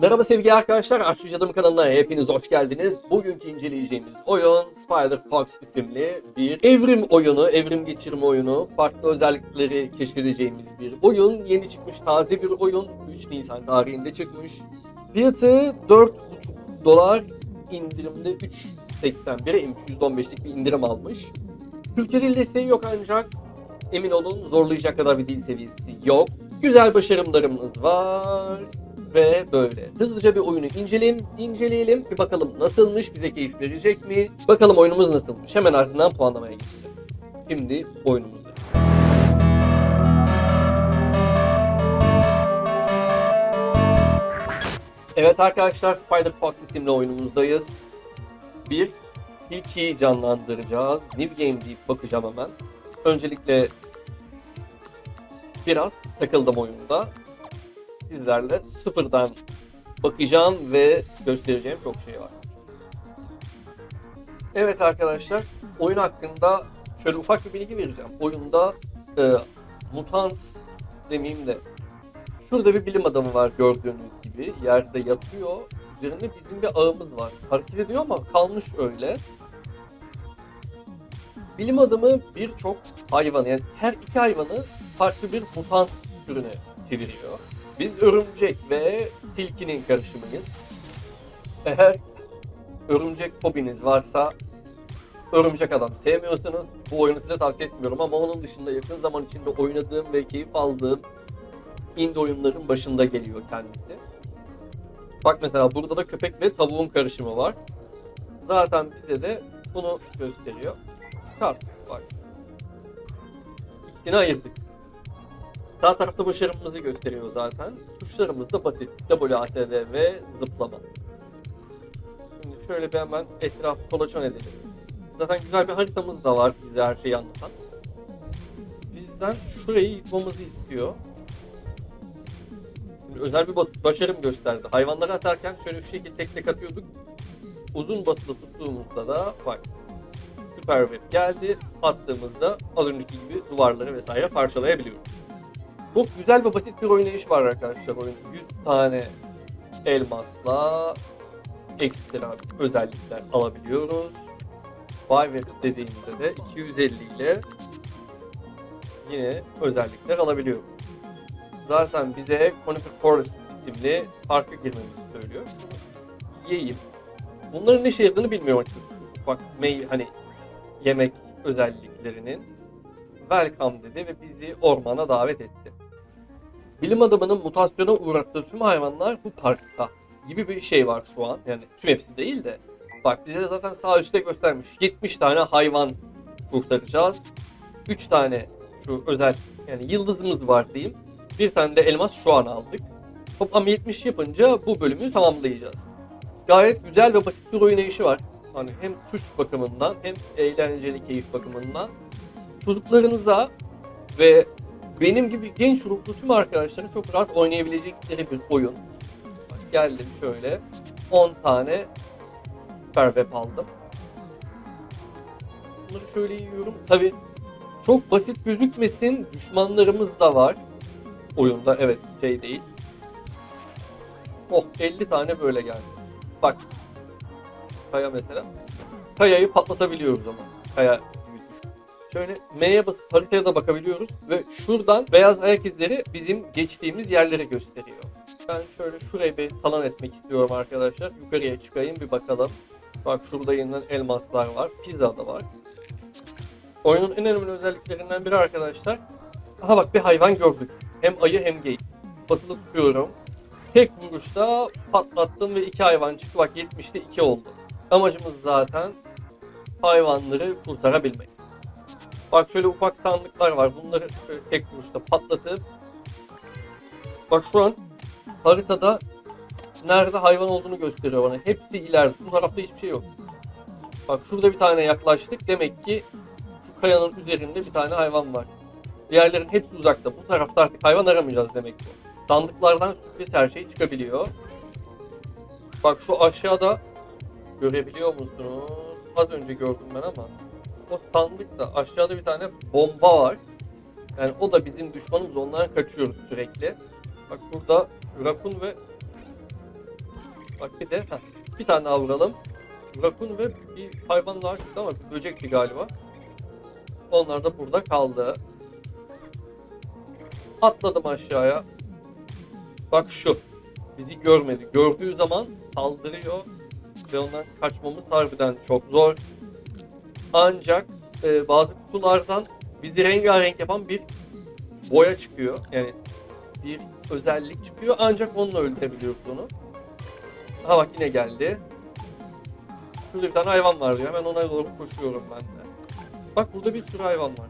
Merhaba sevgili arkadaşlar, Aşçı Cadım kanalına hepiniz hoş geldiniz. Bugünkü inceleyeceğimiz oyun Spider Fox isimli bir evrim oyunu, evrim geçirme oyunu. Farklı özellikleri keşfedeceğimiz bir oyun. Yeni çıkmış taze bir oyun. 3 Nisan tarihinde çıkmış. Fiyatı 4,5 dolar indirimde 3.81'e inmiş. %15'lik bir indirim almış. Türkiye dil desteği yok ancak emin olun zorlayacak kadar bir dil seviyesi yok. Güzel başarımlarımız var ve böyle. Hızlıca bir oyunu inceleyelim, inceleyelim. Bir bakalım nasılmış, bize keyif verecek mi? Bakalım oyunumuz nasılmış. Hemen ardından puanlamaya geçelim. Şimdi oyunumuzda. Evet arkadaşlar, Spider Fox isimli oyunumuzdayız. Bir tilkiyi canlandıracağız. New Game deyip bakacağım hemen. Öncelikle biraz takıldım oyunda sizlerle sıfırdan bakacağım ve göstereceğim çok şey var. Evet arkadaşlar, oyun hakkında şöyle ufak bir bilgi vereceğim. Oyunda e, mutant demeyeyim de şurada bir bilim adamı var gördüğünüz gibi yerde yatıyor. Üzerinde bizim bir ağımız var. Hareket ediyor ama kalmış öyle. Bilim adamı birçok hayvan yani her iki hayvanı farklı bir mutant türüne çeviriyor. Biz örümcek ve tilkinin karışımıyız. Eğer örümcek fobiniz varsa örümcek adam sevmiyorsanız bu oyunu size tavsiye etmiyorum ama onun dışında yakın zaman içinde oynadığım ve keyif aldığım indie oyunların başında geliyor kendisi. Bak mesela burada da köpek ve tavuğun karışımı var. Zaten bize de bunu gösteriyor. Kat bak. İkisini ayırdık. Sağ tarafta başarımımızı gösteriyor zaten. Tuşlarımız da basit. W, A, T, V ve zıplama. Şimdi şöyle bir hemen etrafı kolaçan edelim. Zaten güzel bir haritamız da var bize her şeyi anlatan. Bizden şurayı yıkmamızı istiyor. Şimdi özel bir başarım gösterdi. Hayvanları atarken şöyle şu şekilde tek tek atıyorduk. Uzun basılı tuttuğumuzda da bak süper web geldi. Attığımızda az önceki gibi duvarları vesaire parçalayabiliyoruz. Çok güzel ve basit bir oynayış var arkadaşlar oyun. 100 tane elmasla ekstra özellikler alabiliyoruz. Webs dediğimizde de 250 ile yine özellikler alabiliyoruz. Zaten bize Conifer Forest isimli parka girmemizi söylüyor. Yiyeyim. Bunların ne işe yaradığını bilmiyorum açıkçası. Bak mey hani yemek özelliklerinin welcome dedi ve bizi ormana davet etti. Bilim adamının mutasyona uğrattığı tüm hayvanlar bu parkta gibi bir şey var şu an. Yani tüm hepsi değil de. Bak bize zaten sağ üstte göstermiş. 70 tane hayvan kurtaracağız. 3 tane şu özel yani yıldızımız var diyeyim. Bir tane de elmas şu an aldık. Toplam 70 yapınca bu bölümü tamamlayacağız. Gayet güzel ve basit bir oynayışı var. Hani hem tuş bakımından hem eğlenceli keyif bakımından. Çocuklarınıza ve benim gibi genç ruhlu tüm arkadaşların çok rahat oynayabilecekleri bir oyun. Geldim şöyle 10 tane süper aldım. Bunları şöyle yiyorum. Tabi çok basit gözükmesin düşmanlarımız da var oyunda. Evet şey değil. Oh 50 tane böyle geldi. Bak kaya mesela. Kayayı patlatabiliyoruz ama. Kaya. Şöyle M'ye basıp haritaya da bakabiliyoruz ve şuradan beyaz ayak izleri bizim geçtiğimiz yerleri gösteriyor. Ben şöyle şurayı bir talan etmek istiyorum arkadaşlar. Yukarıya çıkayım bir bakalım. Bak şurada yeniden elmaslar var. Pizza da var. Oyunun en önemli özelliklerinden biri arkadaşlar. Aha bak bir hayvan gördük. Hem ayı hem geyik. Basılı tutuyorum. Tek vuruşta patlattım ve iki hayvan çıktı. Bak 70'te 2 oldu. Amacımız zaten hayvanları kurtarabilmek. Bak şöyle ufak sandıklar var. Bunları şöyle tek vuruşta patlatıp Bak şu an haritada nerede hayvan olduğunu gösteriyor bana. Hepsi ileride. Bu tarafta hiçbir şey yok. Bak şurada bir tane yaklaştık. Demek ki şu kayanın üzerinde bir tane hayvan var. Diğerlerin hepsi uzakta. Bu tarafta artık hayvan aramayacağız demek ki. Sandıklardan sürpriz her şey çıkabiliyor. Bak şu aşağıda görebiliyor musunuz? Az önce gördüm ben ama o sandıkta aşağıda bir tane bomba var. Yani o da bizim düşmanımız. Ondan kaçıyoruz sürekli. Bak burada Rakun ve Bak bir de heh, bir tane daha vuralım. Rakun ve bir hayvan daha çıktı ama bir böcekti galiba. Onlar da burada kaldı. Atladım aşağıya. Bak şu. Bizi görmedi. Gördüğü zaman saldırıyor. Ve ondan kaçmamız harbiden çok zor. Ancak e, bazı kutulardan bizi rengarenk yapan bir boya çıkıyor. Yani bir özellik çıkıyor. Ancak onunla öldürebiliyoruz onu. Ha bak yine geldi. Şurada bir tane hayvan var diyor. Hemen ona doğru koşuyorum ben de. Bak burada bir sürü hayvan var.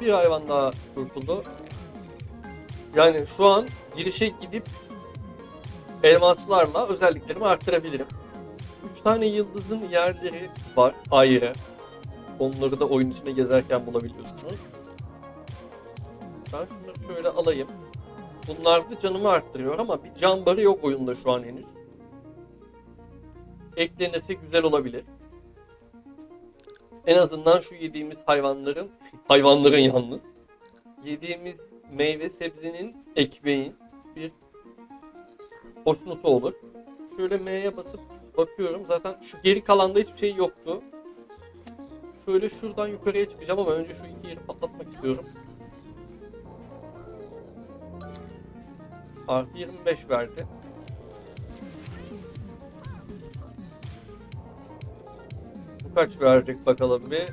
Bir hayvan daha kurtuldu. Yani şu an girişe gidip elmaslarla özelliklerimi arttırabilirim. 3 tane yıldızın yerleri var ayrı. Onları da oyun içine gezerken bulabiliyorsunuz. Ben şunları şöyle alayım. Bunlar da canımı arttırıyor ama bir can barı yok oyunda şu an henüz. Eklenirse güzel olabilir. En azından şu yediğimiz hayvanların, hayvanların yalnız, yediğimiz meyve sebzenin, ekmeğin bir hoşnutu olur. Şöyle M'ye basıp bakıyorum. Zaten şu geri kalanda hiçbir şey yoktu. Şöyle şuradan yukarıya çıkacağım ama önce şu iki yeri patlatmak istiyorum. Artı 25 verdi. Bu kaç verecek bakalım bir.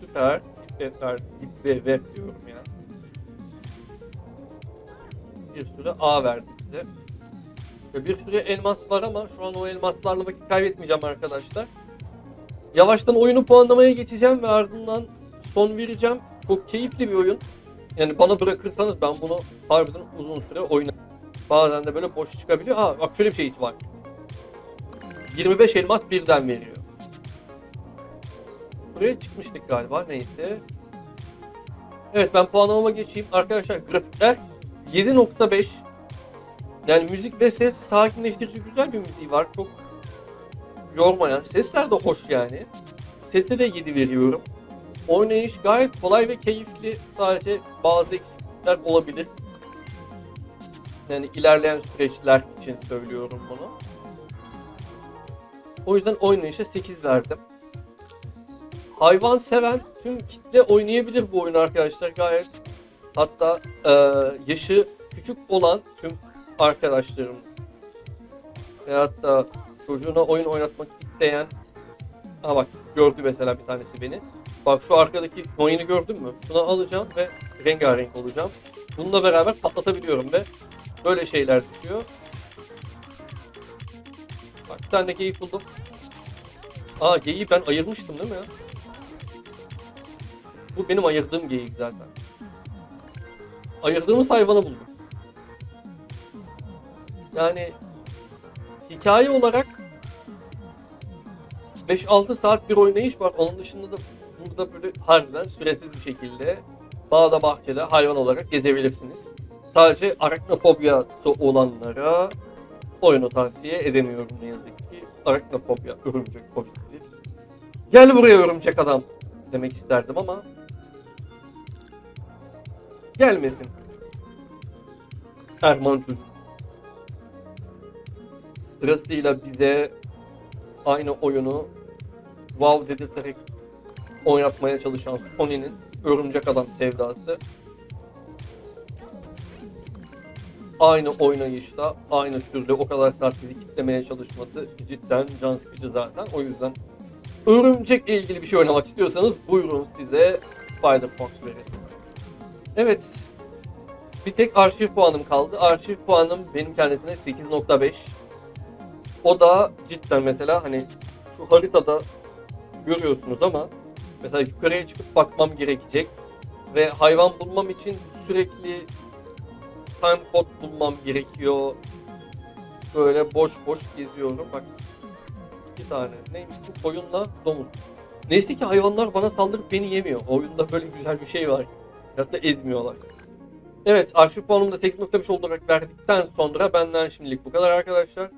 Süper. Dip ver, dip ve diyorum ya. Bir sürü A verdi bize. Bir sürü elmas var ama şu an o elmaslarla vakit kaybetmeyeceğim arkadaşlar. Yavaştan oyunu puanlamaya geçeceğim ve ardından son vereceğim. Çok keyifli bir oyun. Yani bana bırakırsanız ben bunu harbiden uzun süre oynarım. Bazen de böyle boş çıkabiliyor. Ha bak şöyle bir şey var. 25 elmas birden veriyor. Buraya çıkmıştık galiba neyse. Evet ben puanlamama geçeyim. Arkadaşlar grafikler 7.5 yani müzik ve ses sakinleştirici güzel bir müziği var. Çok yormayan. Sesler de hoş yani. Sese de 7 veriyorum. Oynayış gayet kolay ve keyifli. Sadece bazı eksiklikler olabilir. Yani ilerleyen süreçler için söylüyorum bunu. O yüzden oynayışa 8 verdim. Hayvan seven tüm kitle oynayabilir bu oyunu arkadaşlar gayet. Hatta e, yaşı küçük olan tüm arkadaşlarım veyahut da çocuğuna oyun oynatmak isteyen Aha bak gördü mesela bir tanesi beni. Bak şu arkadaki coin'i gördün mü? Şunu alacağım ve rengarenk olacağım. Bununla beraber patlatabiliyorum ve böyle şeyler düşüyor. Bak bir tane geyik buldum. Aa geyiği ben ayırmıştım değil mi ya? Bu benim ayırdığım geyik zaten. Ayırdığımız hayvanı buldum. Yani hikaye olarak 5-6 saat bir oynayış var. Onun dışında da burada böyle harbiden süresiz bir şekilde bağda bahçede hayvan olarak gezebilirsiniz. Sadece arachnofobya olanlara oyunu tavsiye edemiyorum ne yazık ki. Arachnofobya, örümcek fobisi. Gel buraya örümcek adam demek isterdim ama gelmesin. Erman çocuk sırasıyla bize aynı oyunu wow dedirterek oynatmaya çalışan Sony'nin Örümcek Adam sevdası aynı oynayışta, aynı türde o kadar saat bizi kitlemeye çalışması cidden can sıkıcı zaten. O yüzden Örümcek'le ilgili bir şey oynamak istiyorsanız buyurun size Spider-Fox veresin. Evet, bir tek arşiv puanım kaldı. Arşiv puanım benim kendisine 8.5. O da cidden mesela hani şu haritada görüyorsunuz ama mesela yukarıya çıkıp bakmam gerekecek ve hayvan bulmam için sürekli time code bulmam gerekiyor. Böyle boş boş geziyorum. Bak iki tane. Neymiş bu koyunla domuz. Neyse ki hayvanlar bana saldırıp beni yemiyor. Oyunda böyle güzel bir şey var. Hatta ezmiyorlar. Evet arşiv puanımı da 8.5 olarak verdikten sonra benden şimdilik bu kadar arkadaşlar.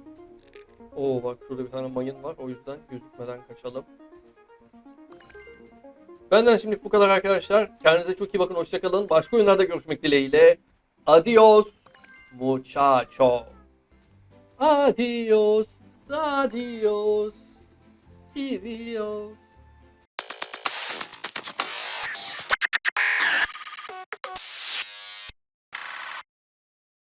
Oo bak şurada bir tane mayın var. O yüzden gözükmeden kaçalım. Benden şimdilik bu kadar arkadaşlar. Kendinize çok iyi bakın. Hoşçakalın. Başka oyunlarda görüşmek dileğiyle. Adios. Muchacho. Adios. Adios. Gidiyoruz.